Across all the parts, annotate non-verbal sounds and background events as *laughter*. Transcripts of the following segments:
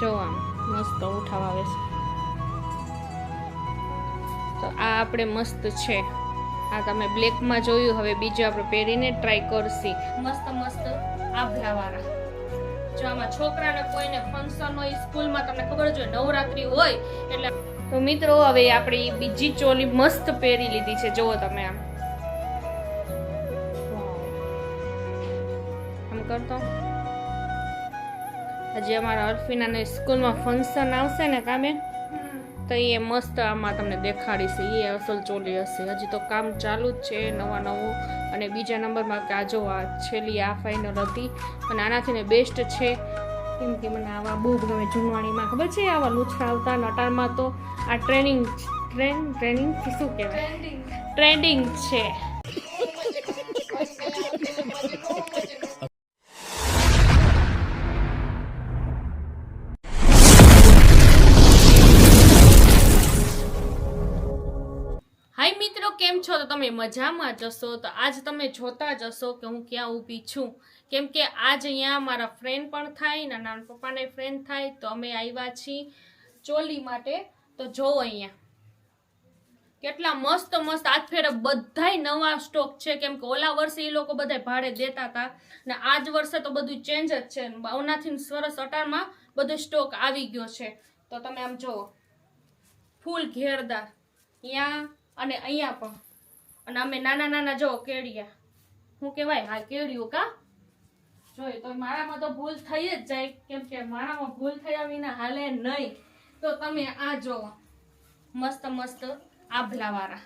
જો આમ, મસ્ત ઉઠાવ આવે છે. તો આ આપણે મસ્ત છે. આ તમે બ્લેકમાં જોયું, હવે બીજું આપણે પહેરીને ટ્રાય કરશી. મસ્ત મસ્ત આભલાવાળા. જો આમાં છોકરાને કોઈને ફંક્શન હોય, સ્કૂલમાં તમને ખબર જ નવરાત્રી હોય, એટલે તો મિત્રો, હવે આપણી બીજી ચોલી મસ્ત પહેરી લીધી છે. જુઓ તમે આમ. આમ કરતો. હજી અમારા અર્ફિનાને સ્કૂલમાં ફંક્શન આવશે ને કામે તો એ મસ્ત આમાં તમને દેખાડીશ. એ અસલ ચોલી હશે. હજી તો કામ ચાલુ જ છે નવા નવું. અને બીજા નંબરમાં કે આ જો આ છેલ્લી આ ફાઇનલ હતી. અને આનાથી ને બેસ્ટ છે. કેમ કે મને આવા બહુ ગમે જૂનવાણીમાં. ખબર છે આવા લૂછા આવતા નટારમાં તો આ ટ્રેનિંગ ટ્રેન ટ્રેનિંગ શું કહેવાય? ટ્રેન્ડિંગ છે. કેમ છો? તો તમે મજામાં જશો તો આજ તમે જોતા જશો કે હું ક્યાં ઊભી છું. કેમ કે આજ અહીંયા મારા ફ્રેન્ડ પણ થાય નાના પપ્પાને ફ્રેન્ડ થાય, તો અમે આવ્યા છીએ ચોલી માટે. તો જો અહીંયા. કેટલા મસ્ત મસ્ત આજ ફેરે બધાય નવા સ્ટોક છે. કેમ કે ઓલા વર્ષે એ લોકો બધા ભાડે દેતા હતા. ને આજ વર્ષે તો બધું ચેન્જ જ છે. ઓનાથી સરસ અટારમાં બધો સ્ટોક આવી ગયો છે. તો તમે આમ જુઓ. ફૂલ ઘેરદાર. અહીંયા અને અહીંયા પણ. અને અમે નાના નાના જો કેડિયા શું કહેવાય? હા કેડિયું કા? જોઈએ તો મારામાં તો ભૂલ થઈ જ જાય. કેમ કે મારામાં ભૂલ થયા વિના હાલે નહીં. તો તમે આ જો મસ્ત મસ્ત આભલાવાળા.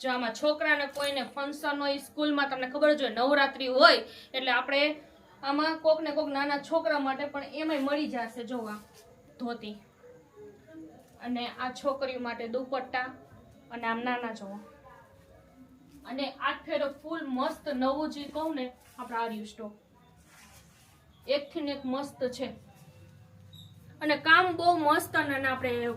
જો આમાં છોકરાને કોઈને ફંક્શન હોય, સ્કૂલમાં તમને ખબર જ હોય, નવરાત્રિ હોય, એટલે આપણે આમાં કોક ને કોક નાના છોકરા માટે પણ એમાંય મળી જશે જોવા. ધોતી. અને આ છોકરીઓ માટે દુપટ્ટા. અને આમ નાના જોવો. અને આ ફેરો ફૂલ મસ્ત નવું જે કહું ને, આપણે આર્યુ સ્ટોક. એકથી ને એક મસ્ત છે. અને કામ બહુ મસ્ત અને આપણે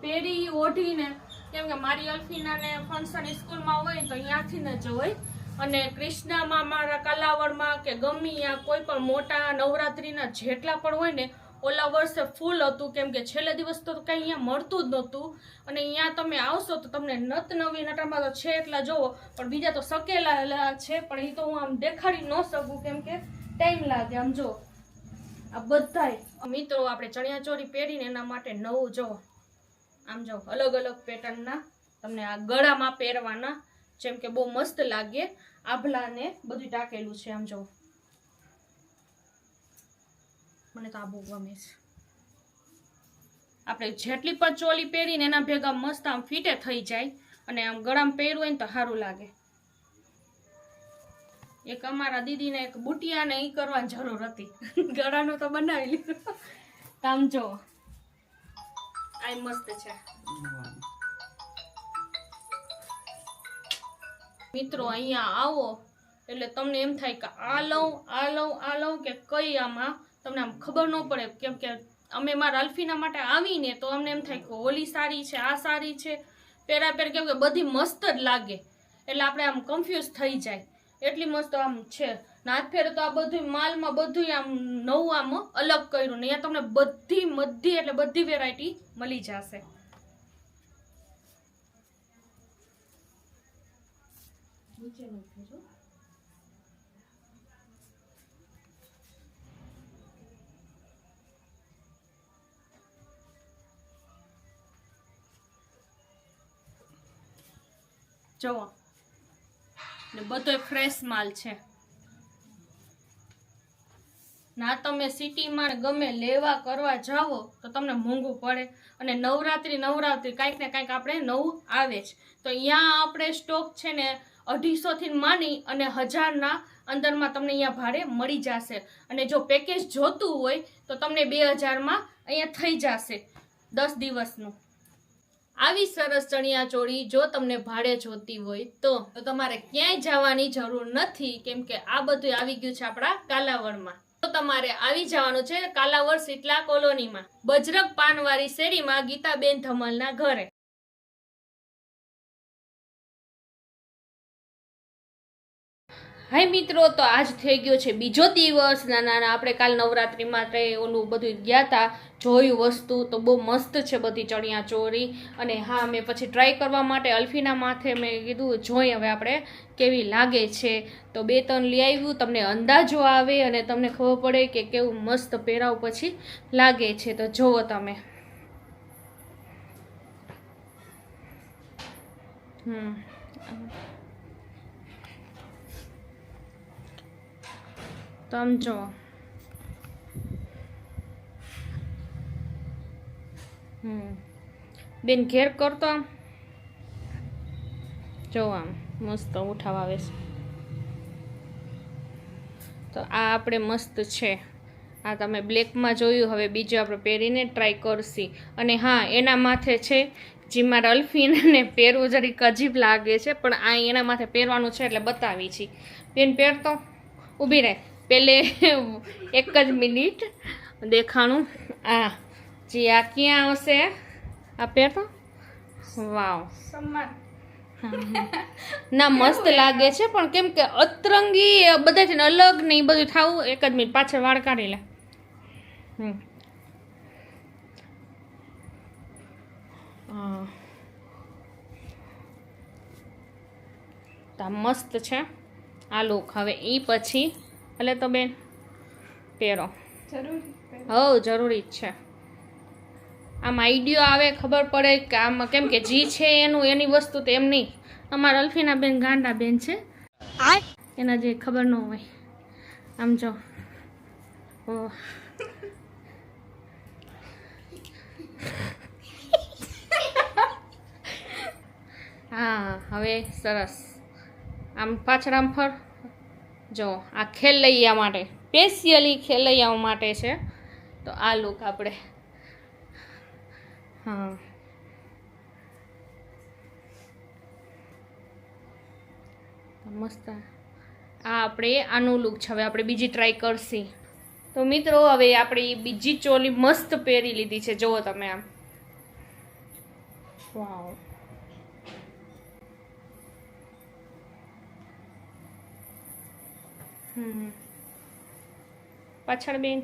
પહેરી ઓઢીને કેમ કે મારી અલ્ફીનાને ફંક્શન સ્કૂલમાં હોય તો અહીંયાથી ને જ હોય અને ક્રિષ્નામાં મારા કલાવડમાં કે ગમી કોઈ પણ મોટા નવરાત્રિના જેટલા પણ હોય ને ઓલા વર્ષે ફૂલ હતું, કેમ કે છેલ્લે દિવસ તો કંઈ અહીંયા મળતું જ નહોતું. અને અહીંયા તમે આવશો તો તમને નત નવી નટામાં તો છે એટલા જોવો, પણ બીજા તો સકેલા છે, પણ એ તો હું આમ દેખાડી ન શકું, કેમ કે ટાઈમ લાગે, આમ જો. આ બધાય. મિત્રો, આપણે ચણિયા ચોળી પહેરીને એના માટે નવું જો. આમ જો, અલગ અલગ પેટર્નના તમને આ ગળામાં પહેરવાના, જેમ કે બહુ મસ્ત લાગે, આભલાને બધું ટાંકેલું છે, આમ જો. મને તો આ બહુ ગમે છે. આપણે જેટલી પણ ચોલી પહેરીને એના ભેગા મસ્ત આમ ફીટે થઈ જાય અને આમ ગળામાં પહેરવું હોય ને તો સારું લાગે. એક અમારા દીદીને એક બુટિયાને એ કરવાની જરૂર હતી. *laughs* ગળાનું તો બનાવી લીધું. આમ જો. આ મસ્ત છે. મિત્રો અહીંયા આવો. એટલે તમને એમ થાય કે આ લઉં આ લઉં આ લઉં કે કઈ આમાં તમને આમ ખબર ન પડે કેમ કે અમે મારા અલ્ફીના માટે આવીને તો અમને એમ થાય કે ઓલી સારી છે, આ સારી છે. પેરા પેર કેમ કે બધી મસ્ત જ લાગે. એટલે આપણે આમ કન્ફ્યુઝ થઈ જાય. એટલી મસ્ત આમ છે. નાથ ફેર તો આ બધું માલમાં બધું આમ નવું આમ અલગ કર્યું ને અહીંયા તમને બધી બધી એટલે બધી વેરાયટી મળી જશે. નીચેનું જુઓ. ને બધો ફ્રેશ માલ છે. ના તમે સિટીમાં ગમે લેવા કરવા જાઓ, તો તમને મોંઘું પડે. અને નવરાત્રિ, નવરાત્રી કાંઈક ને કાંઈક આપણે નવું આવે જ. તો અહીંયા આપણે સ્ટોક છે ને અઢીસોથી માની અને હજારના અંદરમાં તમને અહીંયા ભાડે મળી જશે. અને જો પેકેજ જોતું હોય, તો તમને બે હજારમાં અહીંયા થઈ જશે દસ દિવસનું. આવી સરસ ચણિયા ચોળી જો તમને ભાડે જોતી હોય તો તમારે ક્યાંય જવાની જરૂર નથી. કેમ કે આ બધું આવી ગયું છે આપણા કાલાવડમાં. તો તમારે આવી જવાનું છે કાલાવડ સીટલા કોલોનીમાં, બજરંગ પાનવાળી શેરીમાં ગીતાબેન ધમલના ઘરે. હાય મિત્રો તો આજ થઈ ગયો છે બીજો દિવસ. ના ના ના, આપણે કાલ નવરાત્રી માટે ઓલું બધું ગયા હતા જોયું વસ્તુ. તો બહુ મસ્ત છે બધી ચણિયા ચોરી અને હા મેં પછી ટ્રાય કરવા માટે અલ્ફીના માથે મેં કીધું જોઈ હવે આપણે કેવી લાગે છે. તો બે ત્રણ લઈ આવ્યું. તમને અંદાજો આવે અને તમને ખબર પડે કે કેવું મસ્ત પહેરાવ પછી લાગે છે. તો જુઓ તમે. હમ. તમે જુઓ હમ. બેન ઘેર કરતો આમ. જો આમ, મસ્ત ઉઠાવ આવે છે. તો આ આપણે મસ્ત છે. આ તમે બ્લેકમાં જોયું, હવે બીજું આપણે પહેરીને ટ્રાય કરશી. અને હા, એના માથે છે જીમાં મારા અલ્ફીને પહેરવું જરીક અજીબ લાગે છે, પણ આ એના માથે પહેરવાનું છે એટલે બતાવી છી. બેન પહેરતો, ઊભી રહે. પેલે એક જ મિનિટ દેખાણું. આ જી આ ક્યાં આવશે? આ પહેરતો વાવ. ના મસ્ત લાગે છે પણ કેમ કે અતરંગી બધા છે ને અલગ ને એ બધું થાવું એક જ મિનિટ પાછળ વાળ કાઢી લે. હમ. મસ્ત છે આ લુક હવે એ પછી એટલે તો બેન પહેરો. હવ જરૂરી જ છે. આમ આઈડિયો આવે ખબર પડે કે આમાં કેમ કે જી છે એનું એની વસ્તુ તો એમ નહીં. અમારા અલ્ફીના બેન ગાંડા બેન છે એના જે ખબર ન હોય. આમ જો. ઓહ. હા હવે સરસ. આમ પાછળ આમ ફર. જો, આ ખેલૈયા માટે સ્પેશિયલી ખેલૈયાઓ માટે છે. તો આ લુક આપણે, હા. મસ્ત. આ આપણે આનું લુક છે. હવે આપણે બીજી ટ્રાય કરશી. તો મિત્રો, હવે આપણે બીજી ચોલી મસ્ત પહેરી લીધી છે. જુઓ તમે આમ વાવ હમ પાછળ બેન.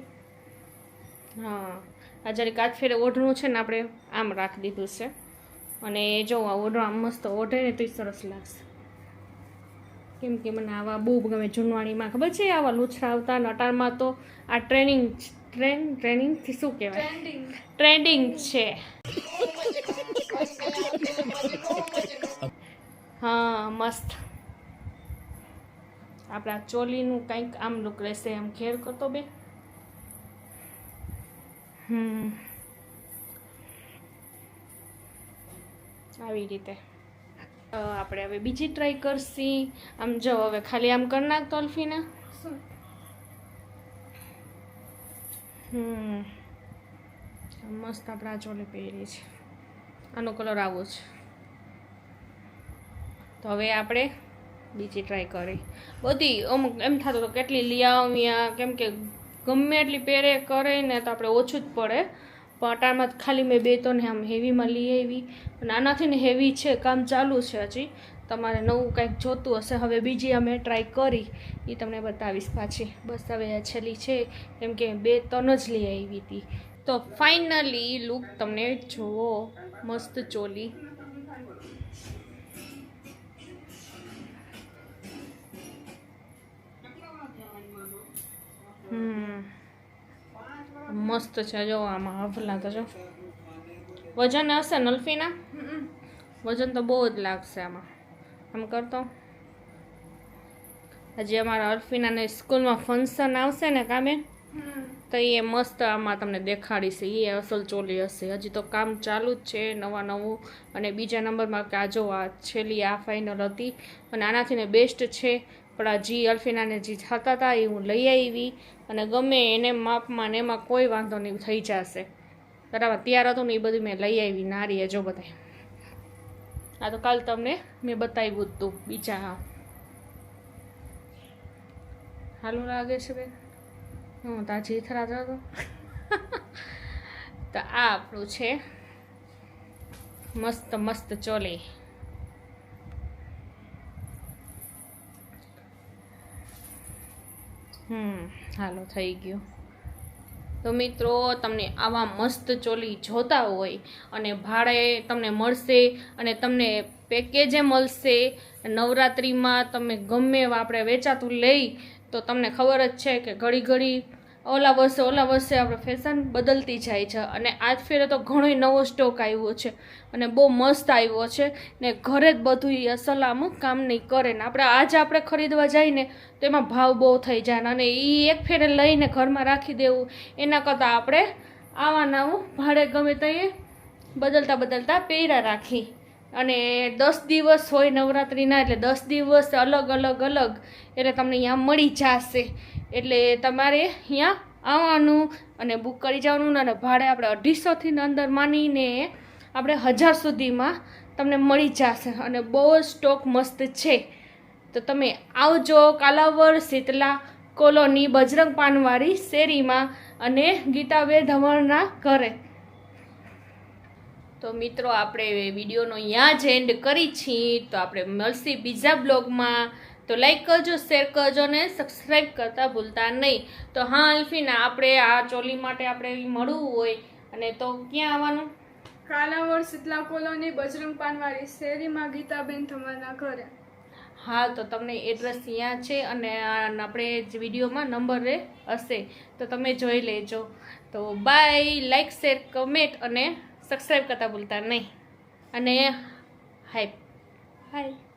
હા. આ જ્યારે કાચ ફેરે ઓઢણું છે ને આપણે આમ રાખી દીધું છે. અને જો આ ઓઢણ આમ મસ્ત ઓઢે ને તોય સરસ લાગશે. કેમ કે મને આવા બહુ ગમે જૂનવાણીમાં ખબર છે આવા લૂછડા આવતા નટારમાં તો આ ટ્રેનિંગ ટ્રેન ટ્રેનિંગથી શું કહેવાય? ટ્રેન્ડિંગ. છે. હા મસ્ત. આપણા ચોલીનું કંઈક આમ લુક રહેશે આમ ઘેર કરતો બે. હમ. આવી રીતે. આપણે હવે બીજી ટ્રાય કરશી. આમ જો, હવે ખાલી આમ કરી નાખ તોલ્ફીને હમ. મસ્ત આપણે આ ચોલી પહેરી છે. આનો કલર આવો છે. તો હવે આપણે બીજી ટ્રાય કરી. બધી અમુક એમ થતું તો કેટલી લઈ આવ્યા કેમ કે ગમે એટલી પહેરે કરે ને તો આપણે ઓછું જ પડે. પણ અટાણમાં ખાલી મેં બે તો ને આમ હેવીમાં લઈ આવી. અને આનાથી ને હેવી છે, કામ ચાલુ છે હજી. તમારે નવું કંઈક જોતું હશે. હવે બીજી અમે ટ્રાય કરી. એ તમને બતાવીશ પાછી. બસ હવે આ છેલ્લી છે. કેમ કે બે ત્રણ જ લઈ આવી હતી. તો ફાઇનલી લુક તમને જુઓ. મસ્ત ચોલી. મસ્ત છે જો આમાં હફલા તો જો. વજન હશે નલ્ફીના? વજન તો બહુ જ લાગશે આમાં. આમ કરતો. હજી અમારા અલ્ફીનાને સ્કૂલમાં ફંક્શન આવશે ને કામે તો એ મસ્ત આમાં તમને દેખાડીશ. એ અસલ ચોલી હશે. હજી તો કામ ચાલુ જ છે નવા નવું. અને બીજા નંબરમાં કે આ જો આ છેલ્લી આ ફાઇનલ હતી. અને આનાથી ને બેસ્ટ છે પણ આ જી અલ્ફીનાને જે થતા હતા એ હું લઈ આવી અને ગમે એને માપમાં ને એમાં કોઈ વાંધો નહીં થઈ જશે. બરાબર, તૈયાર હતું ને એ બધું મેં લઈ આવી નારીએ જો બધાય. આ તો કાલ તમને મેં બતાવ્યું હતું બીજા હા. હાલું લાગે છે બેન? હું તા જીથરા હતો. *laughs* તો આ આપણું છે મસ્ત મસ્ત ચોલી. હમ, હાલો, થઈ ગયું. તો મિત્રો, તમને આવા મસ્ત ચોલી જોતા હોય અને ભાડે તમને મળશે અને તમને પેકેજે મળશે. નવરાત્રિમાં તમે ગમે આપણે વેચાતું લઈ, તો તમને ખબર જ છે કે ઘડી ઘડી ઓલા વર્ષે ઓલા વર્ષે આપણે ફેશન બદલતી જાય છે. અને આજ ફેરે તો ઘણો નવો સ્ટોક આવ્યો છે. અને બહુ મસ્ત આવ્યો છે. ને ઘરે જ બધું એ અસલામ કામ નહીં કરે ને. આપણે આજે આપણે ખરીદવા જઈને તો એમાં ભાવ બહુ થઈ જાય ને. અને એ એક ફેરે લઈને ઘરમાં રાખી દેવું. એના કરતાં આપણે આવવાના નવું ભાડે ગમે તે બદલતા બદલતા પહેરા રાખી. અને દસ દિવસ હોય નવરાત્રિના એટલે દસ દિવસ અલગ અલગ અલગ. એટલે તમને અહીંયા મળી જશે. એટલે તમારે અહીંયા આવવાનું અને બુક કરી જવાનું અને ભાડે આપણે અઢીસોથી અંદર માનીને આપણે હજાર સુધીમાં તમને મળી જશે અને બહુ જ સ્ટોક મસ્ત છે. તો તમે આવજો કાલાવર શીતલા, કોલોની, બજરંગ પાનવાળી શેરીમાં અને ગીતાબેન ધવળના ઘરે. તો મિત્રો આપણે વિડીયોનો અહીંયા જ એન્ડ કરી છીએ. તો આપણે મળશી બીજા બ્લોગમાં. તો લાઈક કરજો શેર કરજો ને સબસ્ક્રાઈબ કરતા ભૂલતા નહીં. તો હા અલ્ફીના આપણે આ ચોલી માટે આપણે મળવું હોય. અને તો ક્યાં આવવાનું? કાલાવડ શીતલા કોલોની બજરંગ પાનવાળી શેરીમાં ગીતાબેન તમારા ઘરે. હા તો તમને એડ્રેસ અહીંયા છે અને આપણે જ વિડીયોમાં નંબર હશે. તો તમે જોઈ લેજો. તો બાય લાઈક શેર કમેન્ટ અને સબસ્ક્રાઈબ કરતા ભૂલતા નહીં. અને હાય. હાય.